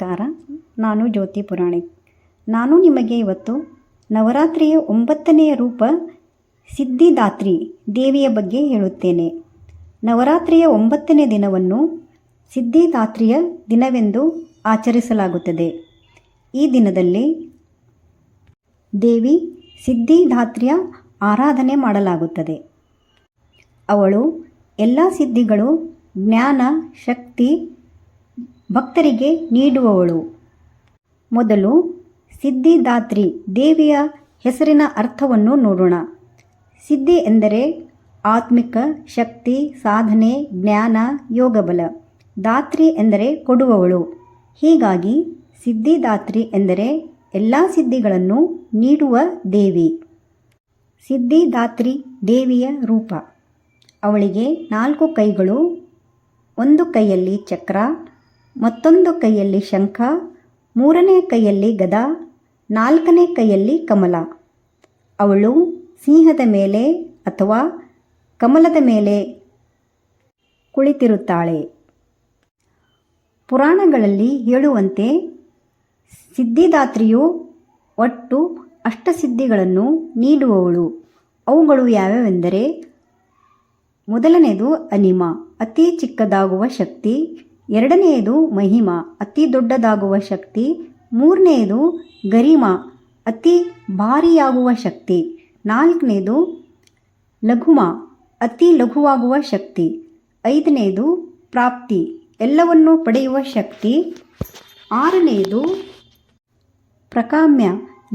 ನಮಸ್ಕಾರ. ನಾನು ಜ್ಯೋತಿ ಪುರಾಣಿಕ್ ನಾನು ನಿಮಗೆ ಇವತ್ತು ನವರಾತ್ರಿಯ ಒಂಬತ್ತನೆಯ ರೂಪ ಸಿದ್ಧಿದಾತ್ರಿ ದೇವಿಯ ಬಗ್ಗೆ ಹೇಳುತ್ತೇನೆ. ನವರಾತ್ರಿಯ ಒಂಬತ್ತನೇ ದಿನವನ್ನು ಸಿದ್ಧಿದಾತ್ರಿಯ ದಿನವೆಂದು ಆಚರಿಸಲಾಗುತ್ತದೆ. ಈ ದಿನದಲ್ಲಿ ದೇವಿ ಸಿದ್ಧಿದಾತ್ರಿಯ ಆರಾಧನೆ ಮಾಡಲಾಗುತ್ತದೆ. ಅವಳು ಎಲ್ಲ ಸಿದ್ಧಿಗಳು ಜ್ಞಾನ, ಶಕ್ತಿ ಭಕ್ತರಿಗೆ ನೀಡುವವಳು. ಮೊದಲು ಸಿದ್ಧಿದಾತ್ರಿ ದೇವಿಯ ಹೆಸರಿನ ಅರ್ಥವನ್ನು ನೋಡೋಣ. ಸಿದ್ಧಿ ಎಂದರೆ ಆತ್ಮಿಕ ಶಕ್ತಿ, ಸಾಧನೆ, ಜ್ಞಾನ, ಯೋಗಬಲ. ದಾತ್ರಿ ಎಂದರೆ ಕೊಡುವವಳು. ಹೀಗಾಗಿ ಸಿದ್ಧಿದಾತ್ರಿ ಎಂದರೆ ಎಲ್ಲ ಸಿದ್ಧಿಗಳನ್ನು ನೀಡುವ ದೇವಿ. ಸಿದ್ಧಿದಾತ್ರಿ ದೇವಿಯ ರೂಪ. ಅವಳಿಗೆ ನಾಲ್ಕು ಕೈಗಳು, ಒಂದು ಕೈಯಲ್ಲಿ ಚಕ್ರ ಮತ್ತೊಂದು ಕೈಯಲ್ಲಿ ಶಂಖ, ಮೂರನೇ ಕೈಯಲ್ಲಿ ಗದ, ನಾಲ್ಕನೇ ಕೈಯಲ್ಲಿ ಕಮಲ. ಅವಳು ಸಿಂಹದ ಮೇಲೆ ಅಥವಾ ಕಮಲದ ಮೇಲೆ ಕುಳಿತಿರುತ್ತಾಳೆ. ಪುರಾಣಗಳಲ್ಲಿ ಹೇಳುವಂತೆ ಸಿದ್ಧಿದಾತ್ರಿಯು ಒಟ್ಟು ಅಷ್ಟಸಿದ್ಧಿಗಳನ್ನು ನೀಡುವವಳು. ಅವುಗಳು ಯಾವ್ಯಾವೆಂದರೆ, ಮೊದಲನೆಯದು ಅನಿಮ, ಅತಿ ಚಿಕ್ಕದಾಗುವ ಶಕ್ತಿ ಎರಡನೆಯದು ಮಹಿಮ, ಅತಿ ದೊಡ್ಡದಾಗುವ ಶಕ್ತಿ. ಮೂರನೆಯದು ಗರಿಮ, ಅತಿ ಭಾರಿಯಾಗುವ ಶಕ್ತಿ. ನಾಲ್ಕನೇದು ಲಘುಮ, ಅತಿ ಲಘುವಾಗುವ ಶಕ್ತಿ. ಐದನೆಯದು ಪ್ರಾಪ್ತಿ, ಎಲ್ಲವನ್ನೂ ಪಡೆಯುವ ಶಕ್ತಿ. ಆರನೆಯದು ಪ್ರಕಾಮ್ಯ,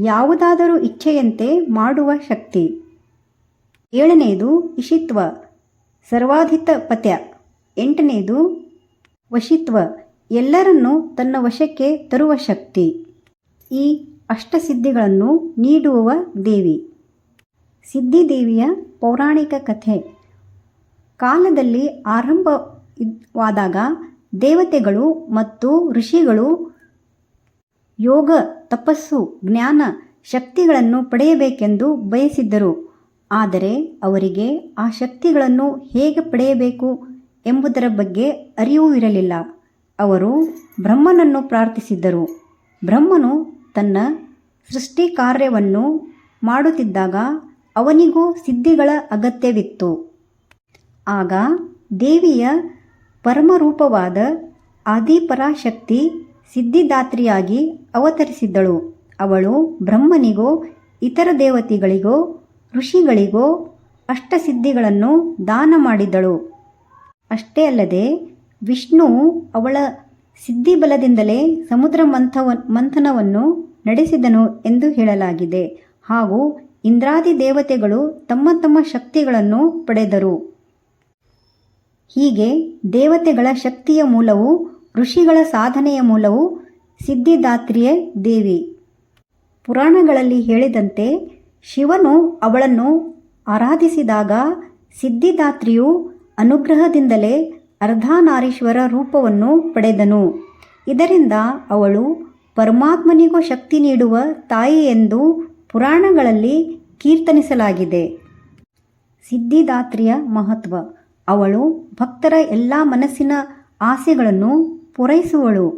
ಯಾವುದಾದರೂ ಇಚ್ಛೆಯಂತೆ ಮಾಡುವ ಶಕ್ತಿ. ಏಳನೆಯದು ಇಷಿತ್ವ ಸರ್ವಾಧಿತ ಪತ್ಯ ಎಂಟನೆಯದು ವಶಿತ್ವ ಎಲ್ಲರನ್ನೂ ತನ್ನ ವಶಕ್ಕೆ ತರುವ ಶಕ್ತಿ. ಈ ಅಷ್ಟಸಿದ್ಧಿಗಳನ್ನು ನೀಡುವ ದೇವಿ. ಸಿದ್ಧಿದೇವಿಯ ಪೌರಾಣಿಕ ಕಥೆ. ಕಾಲದಲ್ಲಿ ಆರಂಭವಾದಾಗ ದೇವತೆಗಳು ಮತ್ತು ಋಷಿಗಳು ಯೋಗ, ತಪಸ್ಸು, ಜ್ಞಾನ ಶಕ್ತಿಗಳನ್ನು ಪಡೆಯಬೇಕೆಂದು ಬಯಸಿದ್ದರು. ಆದರೆ ಅವರಿಗೆ ಆ ಶಕ್ತಿಗಳನ್ನು ಹೇಗೆ ಪಡೆಯಬೇಕು? ಎಂಬುದರ ಬಗ್ಗೆ ಅರಿವು ಇರಲಿಲ್ಲ. ಅವರು ಬ್ರಹ್ಮನನ್ನು ಪ್ರಾರ್ಥಿಸಿದ್ದರು. ಬ್ರಹ್ಮನು ತನ್ನ ಸೃಷ್ಟಿ ಕಾರ್ಯವನ್ನು ಮಾಡುತ್ತಿದ್ದಾಗ ಅವನಿಗೂ ಸಿದ್ಧಿಗಳ ಅಗತ್ಯವಿತ್ತು. ಆಗ ದೇವಿಯ ಪರಮರೂಪವಾದ ಆದಿಪರಾಶಕ್ತಿ ಸಿದ್ಧಿದಾತ್ರಿಯಾಗಿ ಅವತರಿಸಿದ್ದಳು. ಅವಳು ಬ್ರಹ್ಮನಿಗೋ, ಇತರ ದೇವತೆಗಳಿಗೋ, ಋಷಿಗಳಿಗೋ ಅಷ್ಟಸಿದ್ಧಿಗಳನ್ನು ದಾನ ಮಾಡಿದಳು. ಅಷ್ಟೇ ಅಲ್ಲದೆ ವಿಷ್ಣು ಅವಳ ಸಿದ್ಧಿಬಲದಿಂದಲೇ ಸಮುದ್ರ ಮಂಥವ, ಮಂಥನವನ್ನು ನಡೆಸಿದನು ಎಂದು ಹೇಳಲಾಗಿದೆ. ಹಾಗೂ ಇಂದ್ರಾದಿ ದೇವತೆಗಳು ತಮ್ಮ ತಮ್ಮ ಶಕ್ತಿಗಳನ್ನು ಪಡೆದರು. ಹೀಗೆ ದೇವತೆಗಳ ಶಕ್ತಿಯ ಮೂಲವು ಋಷಿಗಳ ಸಾಧನೆಯ ಮೂಲವು ಸಿದ್ಧಿದಾತ್ರಿಯೇ ದೇವಿ. ಪುರಾಣಗಳಲ್ಲಿ ಹೇಳಿದಂತೆ ಶಿವನು ಅವಳನ್ನು ಆರಾಧಿಸಿದಾಗ ಸಿದ್ಧಿದಾತ್ರಿಯು ಅನುಗ್ರಹದಿಂದಲೇ ಅರ್ಧನಾರೀಶ್ವರ ರೂಪವನ್ನು ಪಡೆದನು. ಇದರಿಂದ ಅವಳು ಪರಮಾತ್ಮನಿಗೂ ಶಕ್ತಿ ನೀಡುವ ತಾಯಿ ಎಂದು ಪುರಾಣಗಳಲ್ಲಿ ಕೀರ್ತನಿಸಲಾಗಿದೆ. ಸಿದ್ಧಿದಾತ್ರಿಯ ಮಹತ್ವ. ಅವಳು ಭಕ್ತರ ಎಲ್ಲ ಮನಸ್ಸಿನ ಆಸೆಗಳನ್ನು ಪೂರೈಸುವಳು.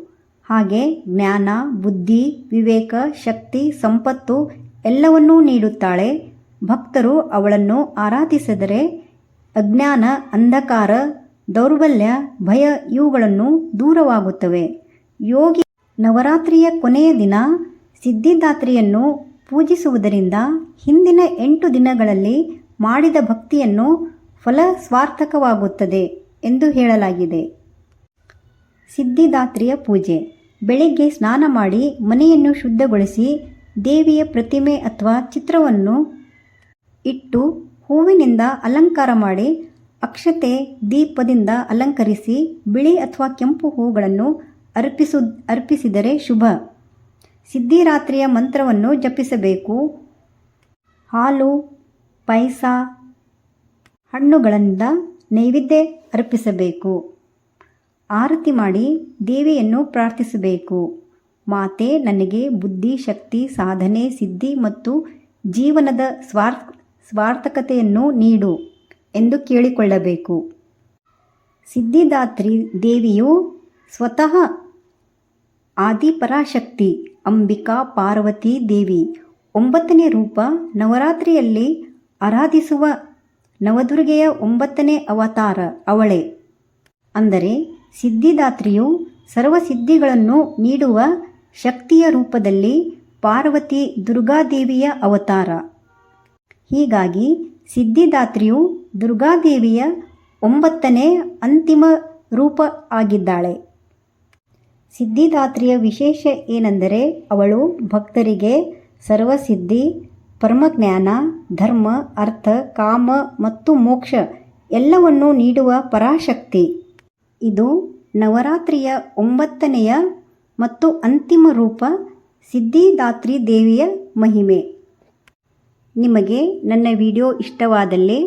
ಹಾಗೆ ಜ್ಞಾನ, ಬುದ್ಧಿ, ವಿವೇಕ, ಶಕ್ತಿ, ಸಂಪತ್ತು ಎಲ್ಲವನ್ನೂ ನೀಡುತ್ತಾಳೆ. ಭಕ್ತರು ಅವಳನ್ನು ಆರಾಧಿಸಿದರೆ ಅಜ್ಞಾನ, ಅಂಧಕಾರ, ದೌರ್ಬಲ್ಯ, ಭಯ ಇವುಗಳನ್ನು ದೂರವಾಗುತ್ತವೆ. ಯೋಗಿ ನವರಾತ್ರಿಯ ಕೊನೆಯ ದಿನ ಸಿದ್ಧಿದಾತ್ರಿಯನ್ನು ಪೂಜಿಸುವುದರಿಂದ ಹಿಂದಿನ ಎಂಟು ದಿನಗಳಲ್ಲಿ ಮಾಡಿದ ಭಕ್ತಿಯನ್ನು ಫಲ ಸ್ವಾರ್ಥಕವಾಗುತ್ತದೆ ಎಂದು ಹೇಳಲಾಗಿದೆ. ಸಿದ್ಧಿದಾತ್ರಿಯ ಪೂಜೆ. ಬೆಳಿಗ್ಗೆ ಸ್ನಾನ ಮಾಡಿ ಮನೆಯನ್ನು ಶುದ್ಧಗೊಳಿಸಿ ದೇವಿಯ ಪ್ರತಿಮೆ ಅಥವಾ ಚಿತ್ರವನ್ನು ಇಟ್ಟು ಹೂವಿನಿಂದ ಅಲಂಕಾರ ಮಾಡಿ ಅಕ್ಷತೆ ದೀಪದಿಂದ ಅಲಂಕರಿಸಿ ಬಿಳಿ ಅಥವಾ ಕೆಂಪು ಹೂಗಳನ್ನು ಅರ್ಪಿಸು, ಅರ್ಪಿಸಿದರೆ ಶುಭ. ಸಿದ್ಧಿರಾತ್ರಿಯ ಮಂತ್ರವನ್ನು ಜಪಿಸಬೇಕು. ಹಾಲು, ಪಾಯಸ, ಹಣ್ಣುಗಳಿಂದ ನೈವೇದ್ಯ ಅರ್ಪಿಸಬೇಕು. ಆರತಿ ಮಾಡಿ ದೇವಿಯನ್ನು ಪ್ರಾರ್ಥಿಸಬೇಕು. ಮಾತೆ, ನನಗೆ ಬುದ್ಧಿ, ಶಕ್ತಿ, ಸಾಧನೆ, ಸಿದ್ಧಿ ಮತ್ತು ಜೀವನದ ಸ್ವಾರ್ ಸ್ವಾರ್ಥಕತೆಯನ್ನು ನೀಡು ಎಂದು ಕೇಳಿಕೊಳ್ಳಬೇಕು. ಸಿದ್ಧಿದಾತ್ರಿ ದೇವಿಯು ಸ್ವತಃ ಆದಿಪರಾಶಕ್ತಿ ಅಂಬಿಕಾ ಪಾರ್ವತಿ ದೇವಿ ಒಂಬತ್ತನೇ ರೂಪ ನವರಾತ್ರಿಯಲ್ಲಿ ಆರಾಧಿಸುವ ನವದುರ್ಗೆಯ ಒಂಬತ್ತನೇ ಅವತಾರ ಅವಳೆ. ಅಂದರೆ ಸಿದ್ಧಿದಾತ್ರಿಯು ಸರ್ವಸಿದ್ಧಿಗಳನ್ನು ನೀಡುವ ಶಕ್ತಿಯ ರೂಪದಲ್ಲಿ ಪಾರ್ವತಿ ದುರ್ಗಾದೇವಿಯ ಅವತಾರ. ಹೀಗಾಗಿ ಸಿದ್ಧಿದಾತ್ರಿಯು ದುರ್ಗಾದೇವಿಯ ಒಂಬತ್ತನೇ ಅಂತಿಮ ರೂಪ ಆಗಿದ್ದಾಳೆ. ಸಿದ್ಧಿದಾತ್ರಿಯ ವಿಶೇಷ ಏನೆಂದರೆ ಅವಳು ಭಕ್ತರಿಗೆ ಸರ್ವಸಿದ್ಧಿ, ಪರಮಜ್ಞಾನ, ಧರ್ಮ, ಅರ್ಥ, ಕಾಮ ಮತ್ತು ಮೋಕ್ಷ ಎಲ್ಲವನ್ನೂ ನೀಡುವ ಪರಾಶಕ್ತಿ. ಇದು ನವರಾತ್ರಿಯ ಒಂಬತ್ತನೆಯ ಮತ್ತು ಅಂತಿಮ ರೂಪ ಸಿದ್ಧಿದಾತ್ರಿ ದೇವಿಯ ಮಹಿಮೆ. ನಿಮಗೆ ನನ್ನ ವಿಡಿಯೋ ಇಷ್ಟವಾದಲ್ಲಿ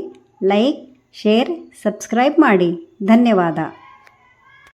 ಲೈಕ್ ಶೇರ್ ಸಬ್ಸ್ಕ್ರೈಬ್ ಮಾಡಿ. ಧನ್ಯವಾದ.